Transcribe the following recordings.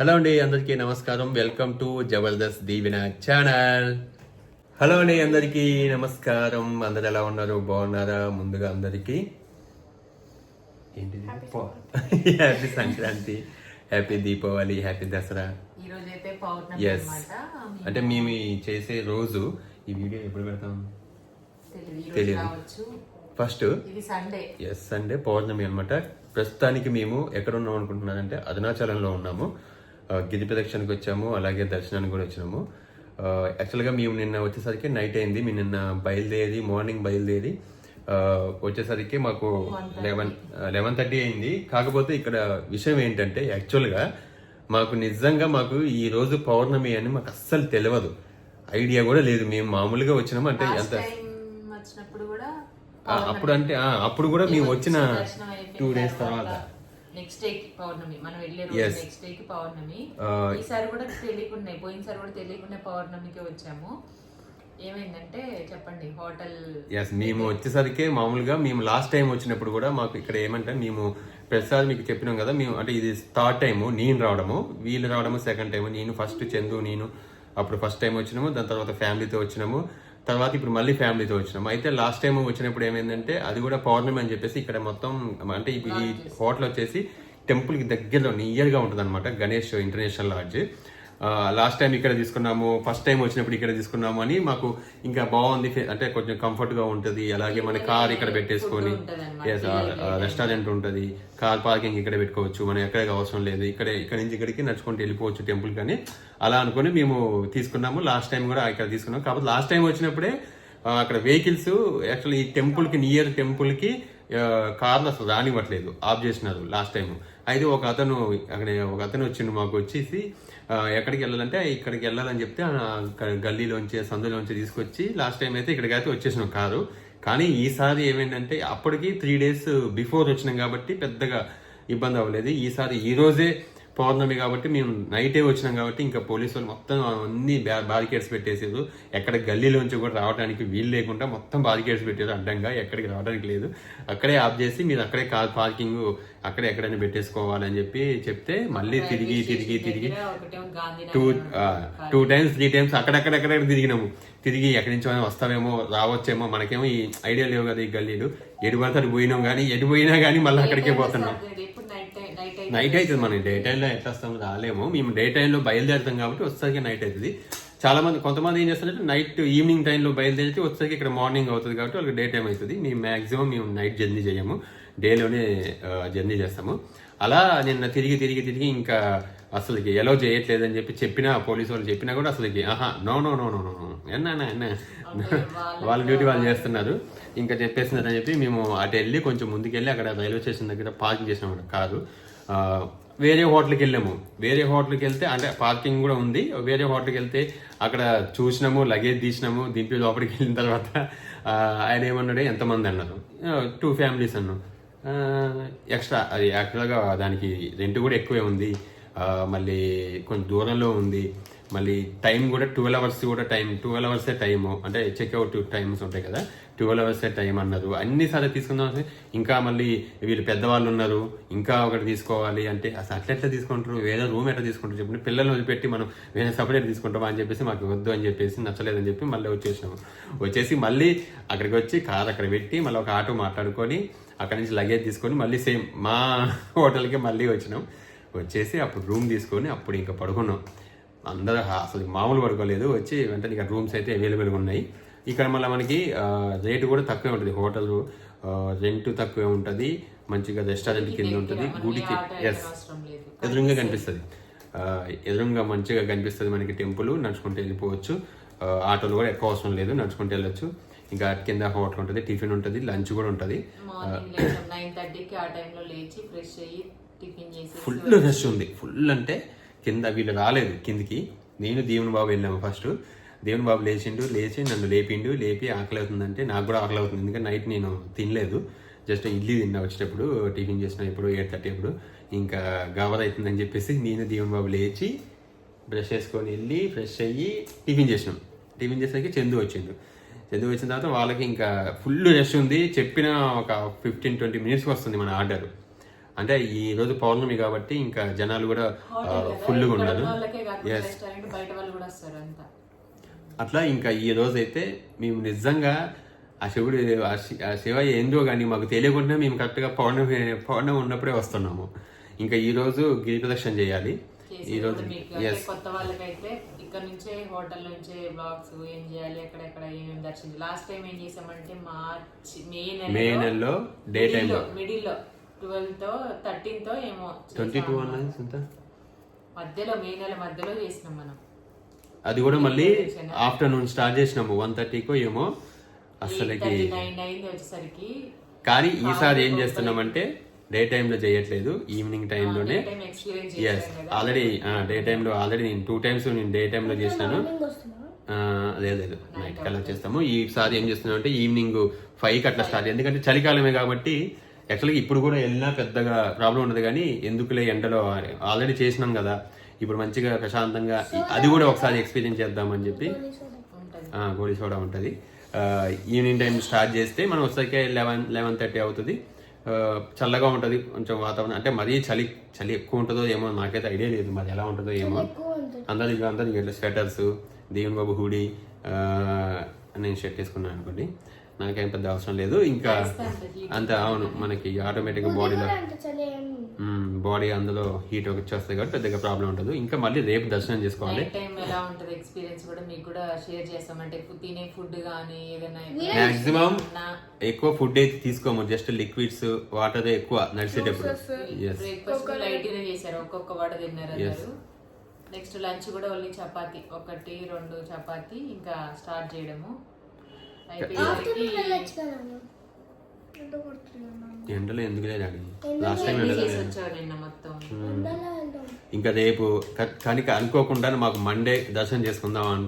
Hello అండి అందరికీ నమస్కారం. Welcome to Jabardasth Deevena channel hello అండి అందరికీ నమస్కారం. అందరు ఎలా ఉన్నారు? బాగున్నారా? ముందుగా అందరికీ. ఏంటిది? Happy Sankranti. Happy Deepavali happy Dasara yes అంటే మేము చేసే రోజు ఈ వీడియో ఎప్పుడు పెడతాం? తెలియదు ఫస్ట్ ఎస్ సండే పౌర్ణమి అనమాట ప్రస్తుతానికి మేము ఎక్కడ ఉన్నాం అనుకుంటున్నానంటే అరుణాచలంలో ఉన్నాము. గిరి ప్రదక్షిణకి వచ్చాము అలాగే దర్శనానికి కూడా వచ్చినాము. యాక్చువల్గా మేము నిన్న వచ్చేసరికి నైట్ అయింది. మేము నిన్న బయలుదేరి మార్నింగ్ బయలుదేరి వచ్చేసరికి మాకు లెవెన్ లెవెన్ థర్టీ అయింది. కాకపోతే ఇక్కడ విషయం ఏంటంటే యాక్చువల్గా మాకు నిజంగా మాకు ఈ రోజు పౌర్ణమి అని మాకు అస్సలు తెలియదు ఐడియా కూడా లేదు. మేము మామూలుగా వచ్చినాము అంటే ఎంత అప్పుడు అంటే అప్పుడు కూడా మేము వచ్చిన టూ డేస్ తర్వాత. నెక్స్ట్ డే కి పౌర్ణమి. మనం వెళ్ళే రోజు Yes. నెక్స్ట్ డే కి పౌర్ణమి. ఈసారి కూడా తెలియకుండా పోయినసారి కూడా తెలియకుండా పౌర్ణమికి వచ్చాము. ఏమైందంటే చెప్పండి హోటల్ ఎస్ మేము వచ్చేసరికి మామూలుగా మేము లాస్ట్ టైం వచ్చినప్పుడు కూడా మాకు ఇక్కడ ఏమంటే మేము ప్రతిసారి మీకు చెప్పినాం కదా మేము అంటే ఇది థర్డ్ టైము నేను రావడము వీళ్ళు రావడము సెకండ్ టైం నేను ఫస్ట్ చందు నేను అప్పుడు ఫస్ట్ టైం వచ్చినాము దాని తర్వాత ఫ్యామిలీతో వచ్చినాము. తర్వాత ఇప్పుడు మళ్ళీ ఫ్యామిలీతో వచ్చినాము అయితే లాస్ట్ టైం వచ్చినప్పుడు ఏమైందంటే అది కూడా పౌర్ణమి అని చెప్పేసి ఇక్కడ మొత్తం అంటే ఈ ఈ హోటల్ వచ్చేసి టెంపుల్కి దగ్గరలో నియర్గా ఉంటుంది అనమాట Ganesh international lodge. Last time ఇక్కడ తీసుకున్నాము ఫస్ట్ టైం వచ్చినప్పుడు ఇక్కడ తీసుకున్నాము అని మాకు ఇంకా బాగుంది అంటే కొంచెం కంఫర్ట్గా ఉంటది. అలాగే మన కార్ ఇక్కడ పెట్టేసుకొని రెస్టారెంట్ ఉంటది. కార్ పార్కింగ్ ఇక్కడ పెట్టుకోవచ్చు మనం ఎక్కడికి అవసరం లేదు. ఇక్కడే ఇక్కడ నుంచి ఇక్కడికి నడుచుకుంటూ వెళ్ళిపోవచ్చు టెంపుల్ కానీ. అలా అనుకుని మేము తీసుకున్నాము. లాస్ట్ టైం కూడా ఇక్కడ తీసుకున్నాము. కాకపోతే లాస్ట్ టైం వచ్చినప్పుడే అక్కడ వెహికల్స్ యాక్చువల్లీ ఈ టెంపుల్కి నియర్ టెంపుల్కి ఆ, కార్లు అసలు రానివ్వట్లేదు. ఆఫ్ చేసినారు లాస్ట్ టైం అయితే ఒక అతను అక్కడ ఒక అతను వచ్చిండు మాకు వచ్చేసి ఎక్కడికి వెళ్ళాలంటే ఇక్కడికి వెళ్ళాలని చెప్తే గల్లీలోంచి సందులోంచి తీసుకొచ్చి లాస్ట్ టైం అయితే ఇక్కడికి అయితే వచ్చేసినాం కారు. కానీ ఈసారి ఏమైందంటే అప్పటికి త్రీ డేస్ బిఫోర్ వచ్చినాం కాబట్టి పెద్దగా ఇబ్బంది అవ్వలేదు. ఈసారి ఈ రోజే పౌర్ణమి కాబట్టి మేము నైటే వచ్చినాం కాబట్టి ఇంకా పోలీసు వాళ్ళు మొత్తం అన్ని బారికేడ్స్ పెట్టేసారు ఎక్కడ గల్లీలోంచి కూడా రావడానికి వీలు లేకుండా మొత్తం బారికేడ్స్ పెట్టారు అడ్డంగా. ఎక్కడికి రావడానికి లేదు. అక్కడే ఆఫ్ చేసి మీరు అక్కడే కార్ పార్కింగ్ అక్కడే ఎక్కడైనా పెట్టేసుకోవాలని చెప్పి చెప్తే మళ్ళీ తిరిగి తిరిగి తిరిగి two two times three times అక్కడక్కడక్కడ తిరిగినాము. తిరిగి ఎక్కడి నుంచి వస్తామేమో రావచ్చేమో మనకేమో ఈ ఐడియా లేవు కదా ఈ గల్లీలు. ఎటు పోయినాం కానీ ఎటు పోయినా కానీ మళ్ళీ అక్కడికే పోతున్నాం. నైట్ అవుతుంది మనం డే టైంలో ఎట్లా వస్తాం రాలేము. మేము డే టైంలో బయలుదేరుతాం కాబట్టి వచ్చేసరికి నైట్ అవుతుంది చాలా మంది కొంతమంది ఏం చేస్తారంటే నైట్ ఈవినింగ్ టైంలో బయలుదేరితే వచ్చేసరికి ఇక్కడ మార్నింగ్ అవుతుంది కాబట్టి వాళ్ళకి డే టైం అవుతుంది మేము మాక్సిమం మేము నైట్ జర్నీ చేయము. డేలోనే జర్నీ చేస్తాము. అలా నిన్న తిరిగి తిరిగి తిరిగి ఇంకా అసలుకి ఎలో చేయట్లేదని చెప్పి చెప్పినా పోలీసు వాళ్ళు చెప్పినా కూడా అసలుకి ఆహా no no no no no ఎన్నా ఎన్నా వాళ్ళ డ్యూటీ వాళ్ళు చేస్తున్నారు. ఇంకా చెప్పేస్తున్నారని చెప్పి మేము అటు వెళ్ళి కొంచెం ముందుకెళ్ళి అక్కడ రైల్వే స్టేషన్ దగ్గర పార్కింగ్ చేసినాం కారు ఆ, వేరే హోటల్కి వెళ్ళాము. వేరే హోటల్కి వెళ్తే అంటే పార్కింగ్ కూడా ఉంది. వేరే హోటల్కి వెళ్తే అక్కడ చూసినాము లగేజ్ తీసినాము దింపి లోపలికి వెళ్ళిన తర్వాత ఆయన ఏమన్నాడు ఎంతమంది? అన్నారు. టూ ఫ్యామిలీస్ అన్నాం. ఎక్స్ట్రా అది యాక్చువల్గా దానికి రెంట్ కూడా ఎక్కువే ఉంది. మళ్ళీ కొంచెం దూరంలో ఉంది. మళ్ళీ టైం కూడా ట్వెల్వ్ అవర్స్ కూడా టైం ట్వెల్వ్ అవర్సే టైము. అంటే చెక్అవుట్ టైమ్స్ ఉంటాయి కదా. ట్వెల్వ్ అవర్స్ టైం అన్నారు అన్ని సార్లు తీసుకుందాం ఇంకా మళ్ళీ వీళ్ళు పెద్దవాళ్ళు ఉన్నారు ఇంకా ఒకటి తీసుకోవాలి అంటే అసలు అట్లా ఎట్లా తీసుకుంటారు? వేరే రూమ్ ఎట్లా తీసుకుంటారు చెప్పండి. పిల్లల్ని వదిలిపెట్టి మనం వేరే సపరేట్ తీసుకుంటాం అని చెప్పేసి మాకు వద్దు అని చెప్పేసి నచ్చలేదని చెప్పి మళ్ళీ వచ్చేసినాము. వచ్చేసి మళ్ళీ అక్కడికి వచ్చి కార్ అక్కడ పెట్టి మళ్ళీ ఒక ఆటో మాట్లాడుకొని అక్కడి నుంచి లగేజ్ తీసుకొని మళ్ళీ సేమ్ మా హోటల్కి మళ్ళీ వచ్చినాం. వచ్చేసి అప్పుడు రూమ్ తీసుకొని అప్పుడు ఇంకా పడుకున్నాం. అందరూ అసలు మామూలు పడుకోలేదు. వచ్చి వెంటనే ఇక రూమ్స్ అయితే అవైలబుల్గా ఉన్నాయి. ఇక్కడ మళ్ళీ మనకి రేటు కూడా తక్కువే ఉంటుంది. హోటల్ రెంట్ తక్కువే ఉంటుంది. మంచిగా రెస్టారెంట్ కింద ఉంటుంది. గుడికి ఎస్ ఎదురుగా కనిపిస్తుంది. ఎదురుగా మంచిగా కనిపిస్తుంది మనకి టెంపుల్. నడుచుకుంటూ వెళ్ళిపోవచ్చు. ఆటోలు కూడా ఎక్కువ అవసరం లేదు. నడుచుకుంటూ వెళ్ళొచ్చు. ఇంకా కింద హోటల్ ఉంటుంది టిఫిన్ ఉంటుంది లంచ్ కూడా ఉంటుంది. మార్నింగ్ లేచాం. నైన్ థర్టీకి ఆ టైంలో లేచి ఫ్రెష్ అయ్యి టిఫిన్ చేసి ఫుల్ రష్ ఉంది. ఫుల్ అంటే కింద వీళ్ళు రాలేదు కిందికి. నేను దేవుని బాబు వెళ్ళాము ఫస్ట్ దేవుని బాబు లేచిండు లేచి నన్ను లేపిండు లేపి ఆకలి అవుతుందంటే నాకు కూడా ఆకలి అవుతుంది ఎందుకంటే నైట్ నేను తినలేదు. జస్ట్ ఇడ్లీ తిన్నా వచ్చేటప్పుడు టిఫిన్ చేసిన ఇప్పుడు ఎయిట్ థర్టీ ఇప్పుడు ఇంకా గవర్ అవుతుందని చెప్పేసి నేను దేవుని బాబు లేచి బ్రష్ చేసుకొని వెళ్ళి ఫ్రెష్ అయ్యి టిఫిన్ చేసినాం. టిఫిన్ చేసాక చందు వచ్చిండు. చందు వచ్చిన తర్వాత వాళ్ళకి ఇంకా ఫుల్ రష్ ఉంది. చెప్పిన ఒక ఫిఫ్టీన్ ట్వంటీ మినిట్స్కి వస్తుంది మన ఆర్డర్. అంటే ఈ రోజు పౌర్ణమి కాబట్టి ఇంకా జనాలు కూడా ఫుల్గా ఉన్నారు. ఎస్ అట్లా ఇంకా ఈ రోజు అయితే మేము నిజంగా ఆ శివుడు ఆ శివ ఏందో కానీ మాకు తెలియకుండా మేము కరెక్ట్గా పౌర్ణమి పౌర్ణమి ఉన్నప్పుడే వస్తున్నాము. ఇంకా ఈ రోజు గిరి ప్రదక్షిణ చేయాలి. ఈ రోజు కూడా మీకు. అంటే ఎస్ కొత్త వాళ్ళకైతే ఇక్కడ నుంచే హోటల్ నుంచే బ్లాగ్స్ ఏం చేయాలి ఎక్కడెక్కడ ఏమేమి దర్శించి లాస్ట్ టైం ఏం చేసామంటే మార్చి మే మే నెలలో డే టైంలో మిడిల్లో. ట్వెల్వ్తో థర్టీన్తో ఏమో ట్వంటీ టూ మధ్యలో మే నెల మధ్యలో చేసినాం మనం. అది కూడా మళ్ళీ ఆఫ్టర్నూన్ స్టార్ట్ చేసినాము. వన్ థర్టీకో ఏమో అసలుకి కానీ ఈసారి ఏం చేస్తున్నామంటే డే టైంలో చేయట్లేదు ఈవినింగ్ టైంలోనే. ఎస్ ఆల్రెడీ డే టైంలో ఆల్రెడీ నేను టూ టైమ్స్ నేను డే టైంలో చేసినాను ఆ, లేదు లేదు. నైట్ కల్లా చేస్తాము. ఈసారి ఏం చేస్తున్నాం అంటే ఈవినింగ్ ఫైవ్కి అట్లా స్టార్ట్ ఎందుకంటే చలికాలమే కాబట్టి యాక్చువల్గా ఇప్పుడు కూడా వెళ్ళినా పెద్దగా ప్రాబ్లం ఉండదు కానీ ఎందుకులే ఎండలో ఆల్రెడీ చేసినాం కదా. ఇప్పుడు మంచిగా ప్రశాంతంగా అది కూడా ఒకసారి ఎక్స్పీరియన్స్ చేద్దామని చెప్పి గోళీ సోడా ఉంటుంది. ఈవినింగ్ టైం స్టార్ట్ చేస్తే మనం వచ్చేసరికి లెవెన్ లెవెన్ థర్టీ అవుతుంది. చల్లగా ఉంటుంది కొంచెం వాతావరణం అంటే మరీ చలి చలి ఎక్కువ ఉంటుందో ఏమో నాకైతే ఐడియా లేదు. మరి ఎలా ఉంటుందో ఏమో. అందరు అందరు ఇట్లా స్వెటర్స్ దేవుని బాబు హూడీ నేను షర్ట్ వేసుకున్నాను అనుకోండి. నాకేం పెద్ద అవసరం లేదు. ఇంకా అంత అవును మనకి ఆటోమేటిక్గా బాడీలో బాడీ అందులో హీట్ వచ్చేస్తుంది కాబట్టి పెద్దగా ప్రాబ్లం ఉండదు. ఇంకా మళ్ళీ రేపు దర్శనం చేసుకోవాలి. టైం ఎలా ఉంటది ఎక్స్పీరియన్స్ కూడా మీకు కూడా షేర్ చేస్తాం. అంటే ఫు- తినే ఫుడ్ కానీ ఏదైనా మాక్సిమం ఎక్కువ ఫుడ్ అయితే తీసుకోము. జస్ట్ లిక్విడ్స్ వాటర్ ఎక్కువ నడిచేటప్పుడు. బ్రేక్ఫాస్ట్ లైట్ చేశారు. ఒక్కొక్క వడ తిన్నారు నెక్స్ట్ లంచ్ కూడా ఓన్లీ చపాతి. ఒకటి రెండు చపాతి ఇంకా స్టార్ట్ చేయడము. ఎండలో ఎందుకు లేదు లాస్ట్ టైం ఇంకా రేపు కానీ అనుకోకుండా మాకు మండే దర్శనం చేసుకుందాం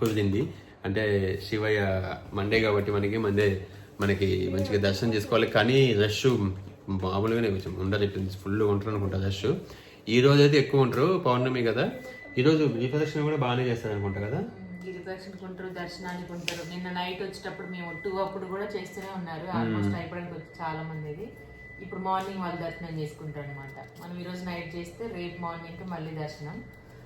కుదిరింది. అంటే శివయ్య మండే కాబట్టి మనకి మండే మనకి మంచిగా దర్శనం చేసుకోవాలి. కానీ రష్ మామూలుగానే కొంచెం ఉండదు. ఫుల్ ఉంటారు అనుకుంటా రష్ ఈ రోజు అయితే ఎక్కువ ఉంటారు పౌర్ణమి కదా. ఈ రోజు దీపదర్శనం కూడా బాగానే చేస్తారు అనుకుంటా కదా? గిరి దర్శనకుంటారు దర్శనానికి ఉంటారు నిన్న నైట్ వచ్చేటప్పుడు మేము టూ అప్పుడు కూడా చేస్తూనే ఉన్నారు. ఆల్మోస్ట్ అయిపోవడానికి వచ్చి చాలా మంది ఇది. ఇప్పుడు మార్నింగ్ వాళ్ళు దర్శనం చేసుకుంటారు అనమాట మనం ఈ రోజు నైట్ చేస్తే రేపు మార్నింగ్ మళ్ళీ దర్శనం.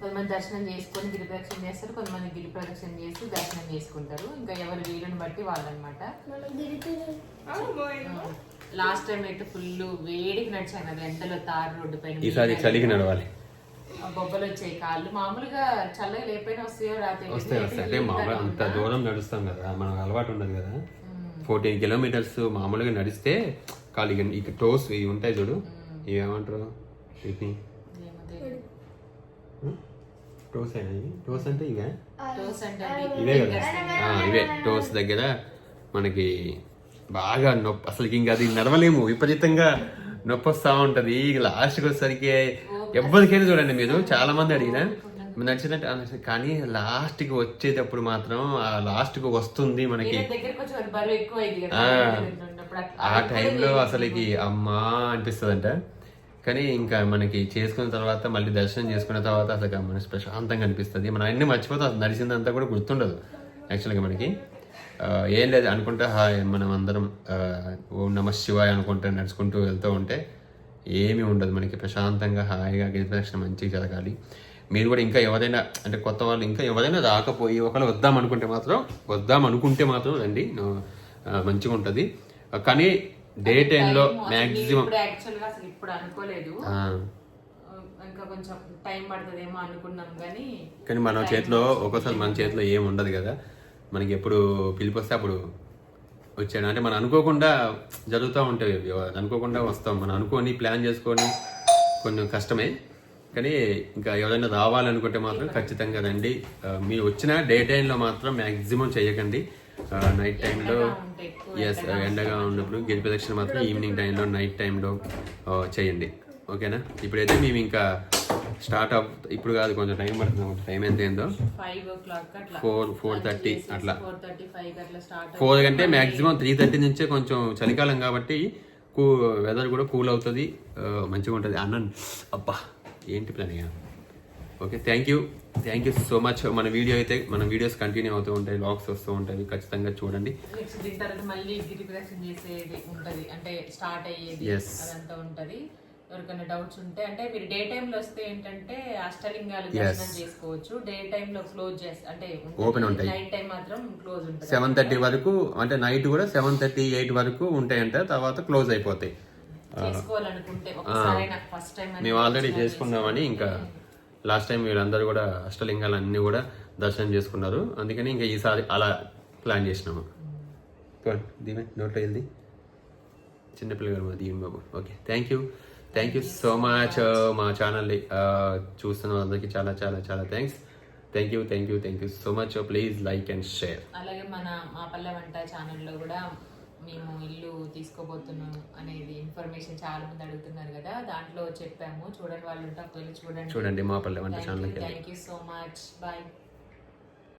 కొంతమంది దర్శనం చేసుకొని గిరి ప్రదక్షిణ చేస్తారు కొంతమంది గిరి ప్రదక్షిణ చేసి దర్శనం చేసుకుంటారు. ఇంకా ఎవరి వీలుని బట్టి వాళ్ళనమాట లాస్ట్ టైం అయితే ఫుల్ వేడికి నడిచాను. అది ఎండలో తారు రోడ్డు పైన ఈసారి చలికి నడవాలి. బొబ్బలు వచ్చాయి. కాళ్ళు మామూలుగా చల్లగా లేకపోయినా వస్తాయో రాతే వస్తాయి వస్తాయి. అంటే మామూలుగా అంత దూరం నడుస్తాం కదా మనకు అలవాటు ఉండదు కదా. ఫోర్టీన్ కిలోమీటర్స్ మామూలుగా నడిస్తే కాలు ఇక ఇక టోస్ ఇవి ఉంటాయి చూడు. ఇవి ఏమంటారు? వీటిని. టోస్ అయినా ఇవి? టోస్ అంటే ఇవే? టోస్ అంటే అది ఇవే కదా. ఆ, ఇవే. టోస్ దగ్గర మనకి బాగా నొప్పి అసలు ఇంకా అది నడవలేము. విపరీతంగా నొప్పి వస్తూ ఉంటది. లాస్ట్కి వచ్చేసరికి ఎవరికైనా చూడండి మీరు. చాలా మంది అడిగినా అనిపిస్తుంది. కానీ లాస్ట్కి వచ్చేటప్పుడు మాత్రం ఆ లాస్ట్కి వస్తుంది మనకి. ఆ. టైంలో అసలుకి అమ్మా అనిపిస్తుందంట. కానీ ఇంకా మనకి చేసుకున్న తర్వాత మళ్ళీ దర్శనం చేసుకున్న తర్వాత అసలు మనకి ప్రశాంతంగా అనిపిస్తుంది. మనం అన్ని మర్చిపోతాం. అసలు నడిచిందంతా కూడా గుర్తుండదు యాక్చువల్గా మనకి. ఏం లేదు అనుకుంటా హాయ్ మనం అందరం ఓం నమ శివాయ అనుకుంటూ నడుచుకుంటూ వెళ్తూ ఉంటే ఏమీ ఉండదు. మనకి ప్రశాంతంగా హాయిగా గిరిప్రదక్షిణ మంచిగా జరగాలి. మీరు కూడా ఇంకా ఎవరైనా అంటే కొత్త వాళ్ళు ఇంకా ఎవరైనా రాకపోయి ఒకవేళ వద్దాం అనుకుంటే మాత్రం వద్దాం అనుకుంటే మాత్రం రండి. మంచిగా ఉంటుంది. కానీ డే టైంలో మ్యాక్సిమం ఇప్పుడు అసలు అనుకోలేదు. ఇంకా కొంచెం టైం పడుతుందేమో అనుకున్నాం కానీ కానీ మన చేతిలో ఒక్కోసారి మన చేతిలో ఏం ఉండదు కదా. మనకి ఎప్పుడు పిలిపి వస్తే అప్పుడు వచ్చాడు. అంటే మనం అనుకోకుండా జరుగుతూ ఉంటాయి అనుకోకుండా వస్తాం. మనం అనుకొని ప్లాన్ చేసుకొని కొంచెం కష్టమే. కానీ ఇంకా ఎవరైనా రావాలనుకుంటే మాత్రం ఖచ్చితంగా రండి. మీరు వచ్చిన డే టైంలో మాత్రం మ్యాక్సిమం చేయకండి. నైట్ టైంలో ఎస్ ఎండగా ఉన్నప్పుడు గిరి ప్రదక్షిణ మాత్రం ఈవినింగ్ టైంలో నైట్ టైంలో చేయండి. ఓకేనా? ఇప్పుడైతే మేము ఇంకా స్టార్ట్ అప్ ఇప్పుడు కాదు కొంచెం టైం పడుతుంది టైం ఎంత ఏందో ఫోర్ ఫోర్ థర్టీ అట్లా. ఫోర్ కంటే మాక్సిమం త్రీ థర్టీ నుంచే కొంచెం చలికాలం కాబట్టి కూ వెదర్ కూడా కూల్ అవుతుంది. మంచిగా ఉంటుంది. అన్న అబ్బా ఏంటి ప్లాన్ ఇక okay thank you thank you so much మన వీడియో అయితే మన వీడియోస్ కంటిన్యూ అవుతూ ఉంటాయి లాగ్స్ వస్తూ ఉంటాయి. ఖచ్చితంగా చూడండి. నెక్స్ట్ దీని తర్వాత మళ్ళీ గిరి ప్రదక్షిణ చేసేది ఉంటది. అంటే స్టార్ట్ అయ్యేది. అదంతా ఉంటది. ఎవరికైనా డౌట్స్ ఉంటే అంటే మీరు డే టైమ్లో వస్తే ఏంటంటే అష్టలింగాలు. దర్శనం చేసుకోవచ్చు. డే టైమ్లో క్లోజ్ చేస్తే అంటే Open ఉంటాయి. నైట్ టైం మాత్రం క్లోజ్ ఉంటుంది. సెవెన్ థర్టీ వరకు అంటే నైట్ కూడా సెవెన్ థర్టీ ఎయిట్ వరకు ఉంటాయంట తర్వాత క్లోజ్ అయిపోతాయి. చేసుకోవాలనుకుంటే ఫస్ట్ టైం మేము ఆల్రెడీ చేసుకున్నామని ఇంకా లాస్ట్ టైం వీళ్ళందరూ కూడా అష్టలింగాలు అన్ని కూడా దర్శనం చేసుకున్నారు. అందుకని ఇంకా ఈసారి అలా ప్లాన్ చేసినాము. పోనీ, దీవెన్ నోట్లో వెళ్ళి చిన్నపిల్లగారు మా Deeven Babu. Okay thank you thank you so much మా ఛానల్ చూస్తున్న వాళ్ళందరికీ చాలా చాలా చాలా thanks thank you thank you thank you so much please like and share అలాగే మన మా పల్లె వంట ఛానల్లో కూడా మేము ఇల్లు తీసుకోబోతున్నాం అనేది ఇన్ఫర్మేషన్ చాలా మంది అడుగుతున్నారు కదా. దాంట్లో చెప్పాము. చూడండి వాళ్ళు ఉంటే ఒకవేళ చూడండి. చూడండి మా పల్లె వంట ఛానల్కి thank you so much bye